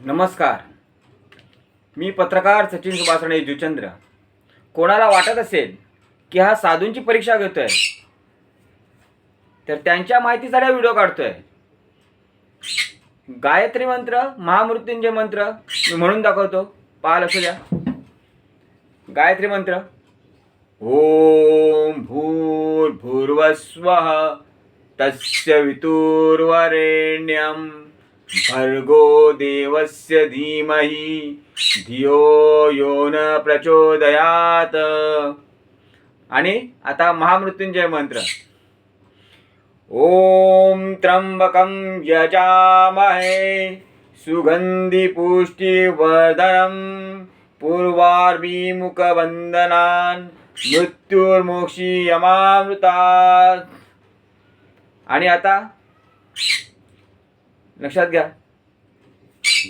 नमस्कार. मी पत्रकार सचिन सुभाषणे जुचंद्र कोणाला वाटत असेल की हा साधूंची परीक्षा घेतोय? तर त्यांच्या माहितीसाठी हा व्हिडिओ काढतोय. गायत्री मंत्र महामृत्युंजय मंत्र मी म्हणून दाखवतो. पहा लक्ष द्या. गायत्री मंत्र. ओम भूर्भुर्वस्व तस्य वितुर्वरेण्यम. भर्गो देवस्य धीमहि धियो यो न प्रचोदयात। आणि आता महामृत्युंजय मंत्र. ॐ त्र्यंबकं यजामहे सुगन्धिपुष्टिवर्धनं मृत्युर्मोक्षी मृत्युर्मोक्षीयमामृतात्। आणि आता लक्षात घ्या.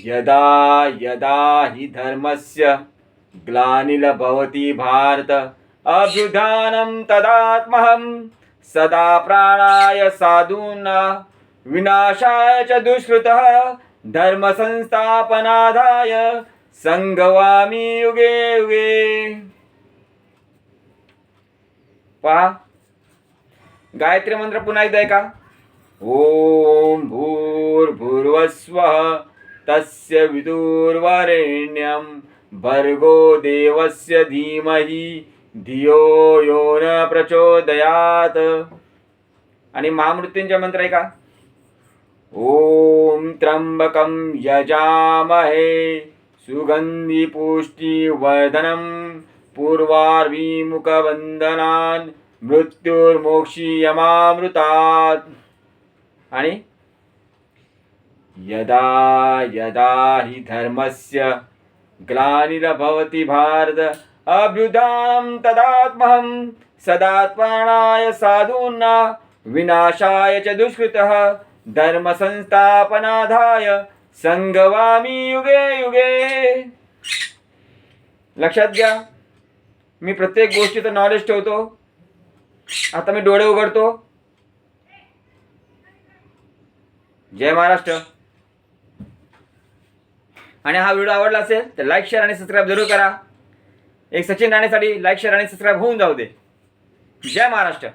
यदा यदा हि धर्मस्य ग्लानिलभवति भारत अभ्युधानं तदात्महं सदा प्राणाय साधूना विनाशाय च दुष्कृतः धर्मसंस्थापनाधाय संगवामी युगे युगे. पहा. गायत्री मंत्र पुन्हा एकदा ऐका. ओम भूर्भुवस्वः तस्य विदुर्वरेण्यं भर्गो देवस्य धीमहि धियो यो न प्रचोदयात। आणि महामृत्यूंचा मंत्र का? ओम त्र्यंबकं यजामहे सुगन्धिपुष्टिवर्धनं पूर्वार्विमुखवन्दनान् मृत्युर्मोक्षीयमामृतात्। आणि? यदा यदा हि धर्मस्य ग्लानिर्भवति भारत अभ्युदानं तदात्महं सदात्मानाय साधूना विनाशाय च दुष्कृतः धर्मसंस्थापनाधाय संगवामी युगे युगे। लक्षात घ्या मी प्रत्येक गोष्टीचं नॉलेज ठेवतो आता मी डोळे उघडतो जय महाराष्ट्र. आणि हा व्हिडिओ आवडला असेल तर लाईक शेअर आणि सबस्क्राईब जरूर करा. एक सचिन राणेसाठी लाईक शेअर आणि सबस्क्राईब होऊन जाऊ दे. जय महाराष्ट्र.